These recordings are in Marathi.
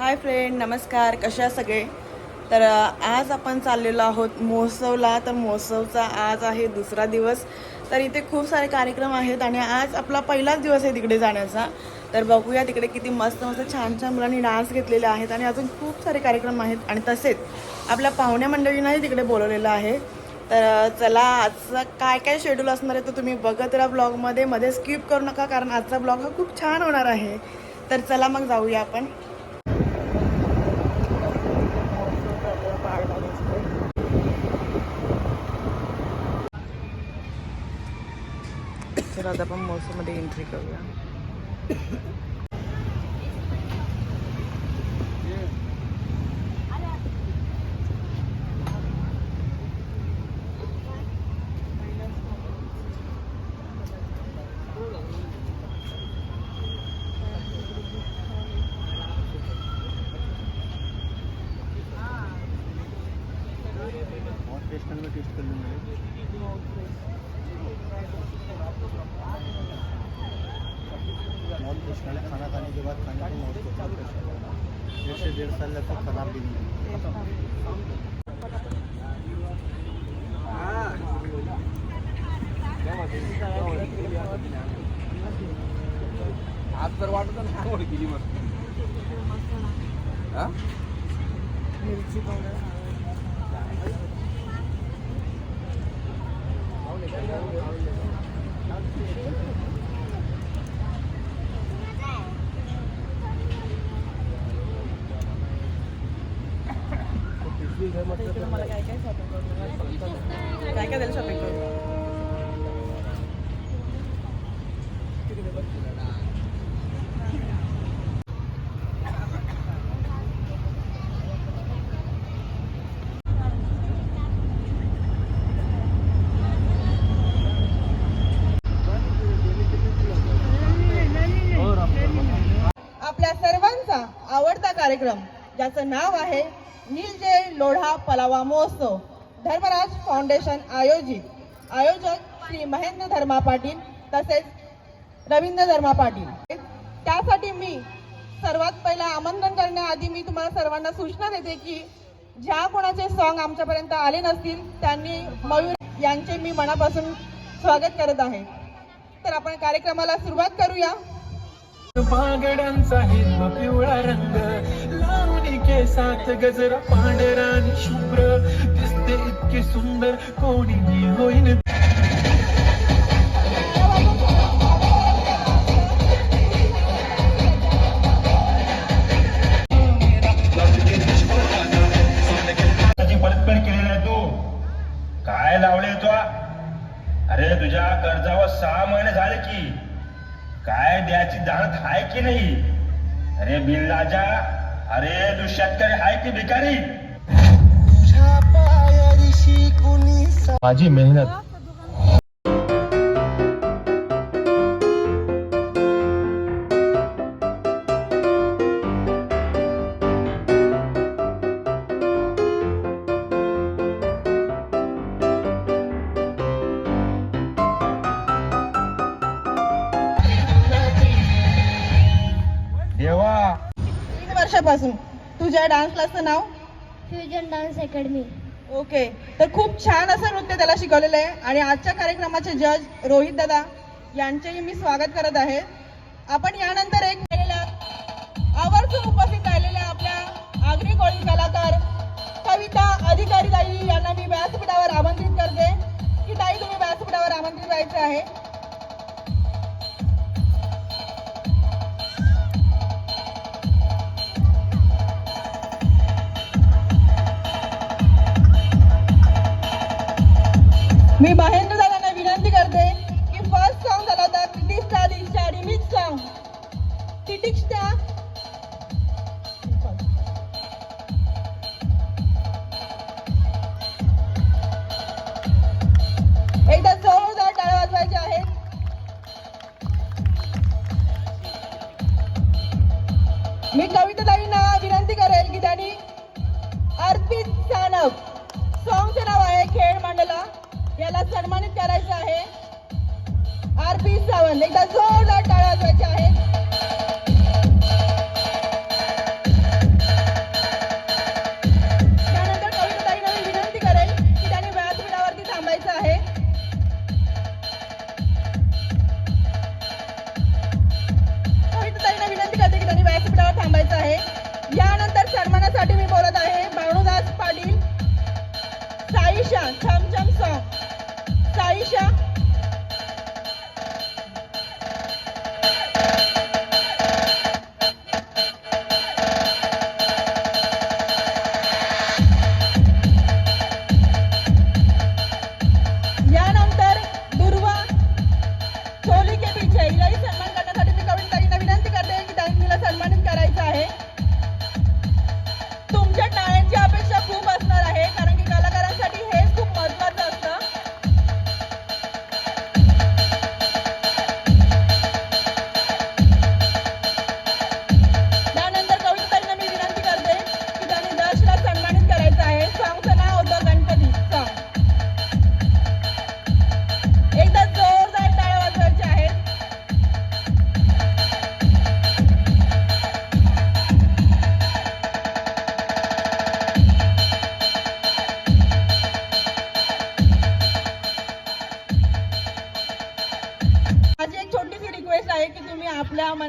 हाय फ्रेंड नमस्कार कशा सगळे? तर आज आपण चाललेलो आहोत महोत्सवला. तर महोत्सवचा आज आहे दुसरा दिवस. तर इथे खूप सारे कार्यक्रम आहेत आणि आज आपला पहिलाच दिवस आहे तिकडे जाण्याचा. तर बघूया तिकडे किती मस्त मस्त छान छान मुलांनी डान्स घेतलेले आहेत आणि अजून खूप सारे कार्यक्रम आहेत. आणि तसेच आपल्या पाहुण्या मंडळींनाही तिकडे बोलवलेलं आहे. तर चला आजचा काय काय शेड्यूल असणार आहे तर तुम्ही बघत राहा ब्लॉगमध्ये मध्ये. स्किप करू नका कारण आजचा ब्लॉग हा खूप छान होणार आहे. तर चला मग जाऊया आपण. आता आपण महोत्सवमध्ये एंट्री करूया टेस्ट कर लूँगा। करना खाना खाने के बाद खाने को बहुत बहुत करना एक से डेढ़ साल तक खराब भी नहीं है आज तर वाटत ना आवड केली मस्त. हा? मिरची पावडर. मला काय काय शॉपिंग करू काय काय द्यायला शॉपिंग करू आपल्या सर्वांचा आवडता कार्यक्रम ज्याचं नाव आहे नीलजय लोढा पलावा महोत्सव. धर्मराज फाउंडेशन आयोजित. आयोजक श्री महेंद्र धर्मा पाटील तसेच रवींद्र धर्मा पाटील. त्यासाठी मी सर्वात पहिला आमंत्रण करण्याआधी मी तुम्हाला सर्वांना सूचना देते की ज्या कोणाचे सॉन्ग आमच्यापर्यंत आले नसतील त्यांनी मयूर यांचे मी मनापासून स्वागत करत आहे. तर आपण कार्यक्रमाला सुरुवात करूया. पागडांचा हिरवा पिवळा रंग लावणी केसात गजरा पांढरा आणि शुभ्र दिसते इतके सुंदर कोणी होईन. काय लावले तो? अरे तुझ्या कर्जावर सहा महिने झाले की. काय द्यायची जाणत आहे की नाही? अरे बिल राजा अरे तू शेतकरी आहे की भिकारी? माझी मेहनत वर्षापासून. तुझ्या डान्स क्लासचं नाव? फ्युजन डान्स अकॅडमी ओके तर खूप छान असं नृत्य त्याला शिकवलेलं आहे. आणि आजच्या कार्यक्रमाचे जज रोहित दादा यांचेही मी स्वागत करत आहे. आपण यानंतर एक आवर्जून उपस्थित राहिलेल्या आपल्या आगरी कोळी कलाकार कविता अधिकारी ताई यांना मी व्यासपीठावर आमंत्रित करते. की ताई तुम्ही व्यासपीठावर आमंत्रित व्हायचे आहे.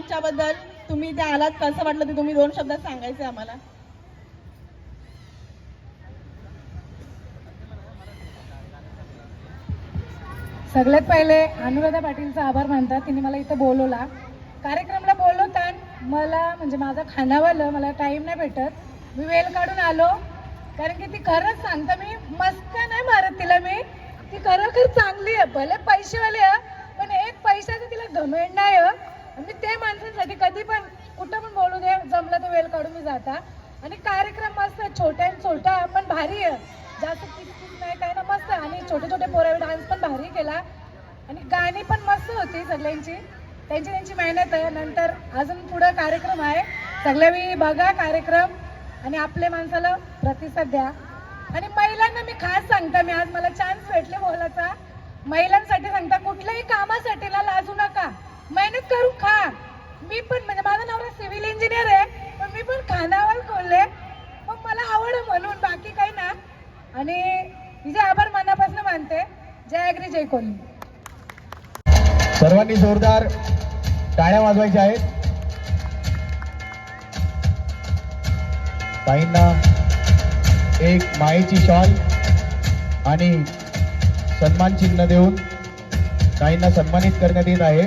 मंचाबद्दल तुम्ही इथे आलात कसं वाटलं ते तुम्ही दोन शब्दात सांगायचे आम्हाला? सगळ्यात पहिले अनुराधा पाटीलचा आभार मानतात. तिने मला इथं बोलवला. कार्यक्रमला बोलवतान मला म्हणजे माझं खानावलं मला टाईम नाही भेटत. मी वेळ काढून आलो. कारण की ती खरंच सांगतं मी मस्त नाही मारत तिला मी. ती खरोखर चांगली आहे भले पैसेवाली आहे पण एक पैशाचं तिला घमेंड नाही आहे. मी ते माणसांसाठी कधी पण कुठं पण बोलू दे जमलं तर वेळ काढून मी जाता. आणि कार्यक्रम मस्त छोट्या छोटा आणि छोटा पण भारी आहे. जास्त नाही काय ना मस्त आणि छोटे छोटे पोरावे डान्स पण भारी केला. आणि गाणी पण मस्त होती सगळ्यांची. त्यांची त्यांची मेहनत आहे. नंतर अजून पुढं कार्यक्रम आहे. सगळ्या बघा कार्यक्रम. आणि आपल्या माणसाला प्रतिसाद द्या. आणि महिलांना मी खास सांगता मी आज मला चान्स भेटले बोलायचा. महिलांसाठी सांगता कुठल्याही कामासाठी ना लाजू नका. मेहनत करून खा. मी पण म्हणजे माझा नवरा सिव्हिल इंजिनियर आहे पण मी पण खानावर खोलले. मग मला आवड म्हणून बाकी काही ना. आणि तिचे आभार मनापासून मानते. जय अग्री जय कोहली सर्वांनी जोरदार टाळ्या वाजवायच्या आहेत. ताईंना एक मायेची शॉल आणि सन्मान चिन्ह देऊन ताईंना सन्मानित करण्यात येत आहे.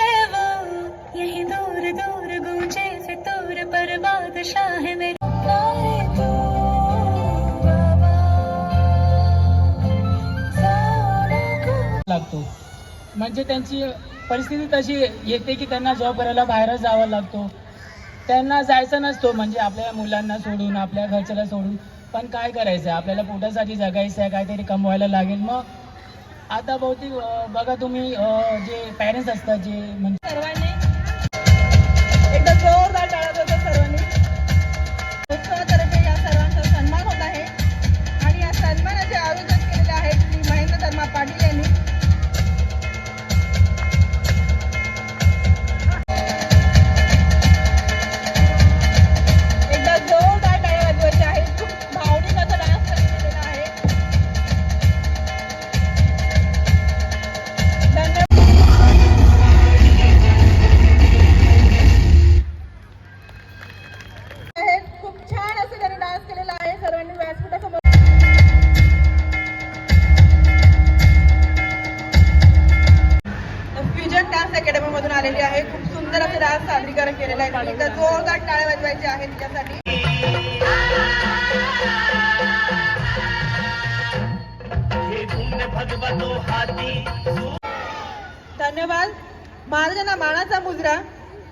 म्हणजे त्यांची परिस्थिती तशी येते की त्यांना जॉब करायला बाहेरच जावं लागतो. त्यांना जायचं नसतो म्हणजे आपल्या मुलांना सोडून आपल्या घरच्याला सोडून. पण काय करायचं? आहे आपल्याला पोटासाठी जगायचं आहे काहीतरी कमवायला लागेल. मग आता बहुतेक बघा तुम्ही जे पॅरेंट्स असतात जे म्हणजे सर्वांनी एकदा जोरदार करायचे वाजवायचे आहेत त्यासाठी. धन्यवाद. महाराजांना मानाचा मुजरा.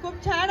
खूप छान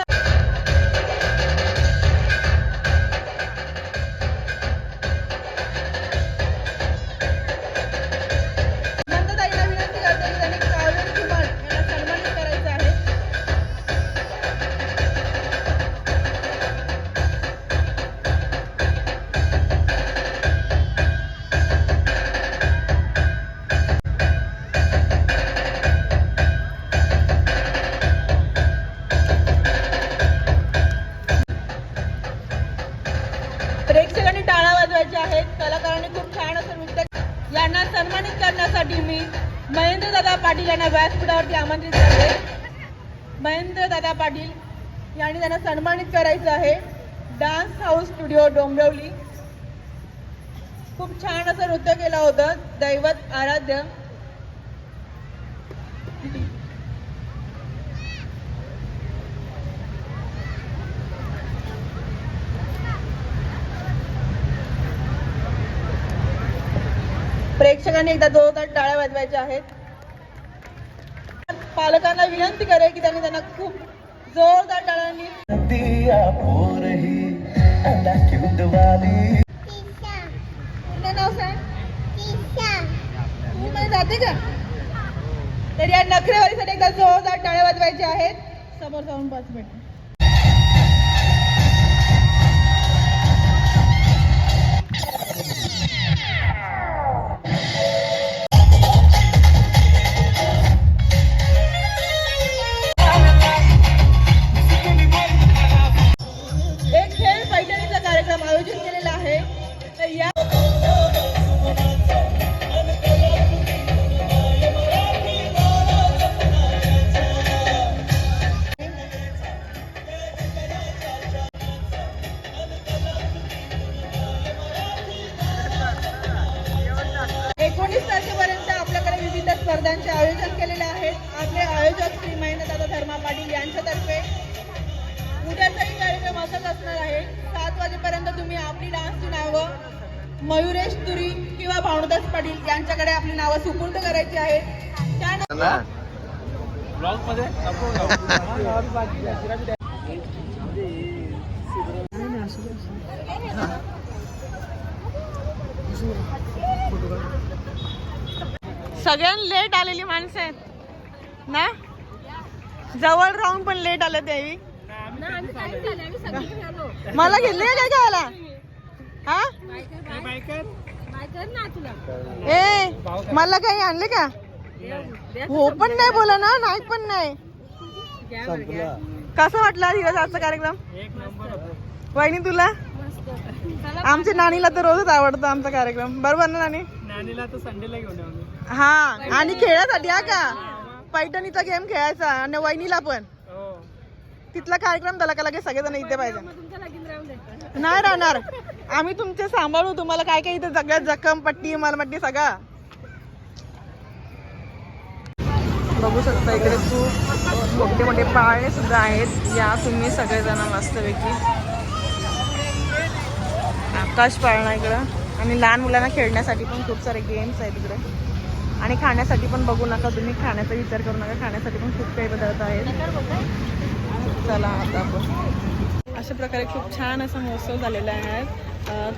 प्रेक्षकांनी टाळा वाजवायच्या आहेत कलाकारांनी खूप छान असं नृत्य यांना सन्मानित करण्यासाठी मी महेंद्रदादा पाटील यांना व्यासपीठावरती आमंत्रित करते. महेंद्रदादा पाटील यांनी त्यांना सन्मानित करायचं आहे. Dance house studio Dombivli. खूप छान असं नृत्य केलं होतं. दैवत आराध्य. प्रेक्षकांनी एकदा जोरदार टाळ्या वाजवायच्या आहेत. पालकांना विनंती करेल की त्यांनी त्यांना खूप जोरदार टाळ्यांनी नाव सांग. जाते का? तर या नखरेवारीसाठी एकदा जोरदार टाळ्या वाजवायच्या आहेत. समोर जाऊन पाच मिनिट किंवा भावनदास पाटील यांच्याकडे आपली नावं सुपूर्द करायची आहेत. सगळ्यात लेट आलेली माणसं आहेत. ना? जवळ राहून पण लेट आलं त्यावेळी मला घेतले काय हा ए मला काही आणले का? हो पण नाही बोला ना नाही पण नाही. कसं वाटलं दिवस आजचा कार्यक्रम? वहिनी तुला? आमच्या नानीला तर रोजच आवडतो आमचा कार्यक्रम. बरोबर ना नानी? नानीला तर संडेला घेऊन हा आणि खेळासाठी हा का? पैठणीचा गेम खेळायचा आणि वहिनीला पण. हो. तिथला कार्यक्रम झाला का लगेच सगळेजण इथे पाहिजे. नाही राहणार. आम्ही तुमचे सांभाळू तुम्हाला काय काय इथे सगळ्यात जखम पट्टी मलमट्टी सगळा. बघू शकता इकडे खूप मोठे मोठे पाळणे सुद्धा आहेत. या तुम्ही सगळेजण मस्तपैकी. आकाश पाळणा इकडं. आणि लहान मुलांना खेळण्यासाठी पण खूप सारे गेम्स आहेत इकडे. आणि खाण्यासाठी पण बघू नका तुम्ही. खाण्याचा विचार करू नका. खाण्यासाठी पण खूप काही पदार्थ आहेत. चला आता आपण. अशा प्रकारे खूप छान असा महोत्सव झालेला आहे.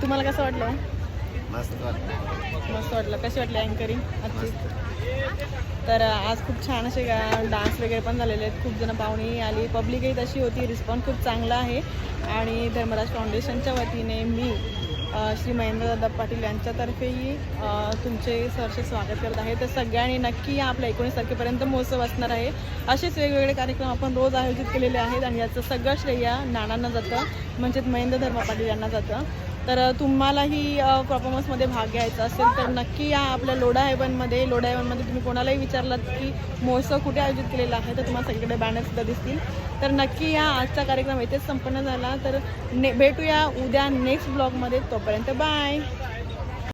तुम्हाला कसं वाटलं? मस्त वाटतं मस्त वाटलं. कशी वाटली अँकरिंग आजची? तर आज खूप छान असे डान्स वगैरे पण झालेले आहेत. खूप जण पाहुणेही आली. पब्लिकही तशी होती. रिस्पॉन्स खूप चांगला आहे. आणि धर्मराज फाउंडेशनच्या वतीने मी श्री महेंद्रदादा पाटील यांच्यातर्फेही तुमचे सहर्ष स्वागत करत आहे. तर सगळ्यांनी नक्की या आपल्या एकोणीस तारखेपर्यंत महोत्सव असणार आहे. असेच वेगवेगळे कार्यक्रम आपण रोज आयोजित केलेले आहेत. आणि याचं सगळं श्रेय नानांना जातं. म्हणजेच महेंद्र धर्मा पाटील यांना जातं. तर तुम्हालाही परफॉर्मन्समध्ये भाग घ्यायचा असेल तर नक्की या आपल्या लोढा हेवनमध्ये लोढा हेवनमध्ये तुम्ही कोणालाही विचारलात की महोत्सव कुठे आयोजित केलेला आहे तर तुम्हाला सगळीकडे बॅनरसुद्धा दिसतील. तर नक्की या आजचा कार्यक्रम येथेच संपन्न झाला. तर ने भेटूया उद्या नेक्स्ट ब्लॉगमध्ये तोपर्यंत बाय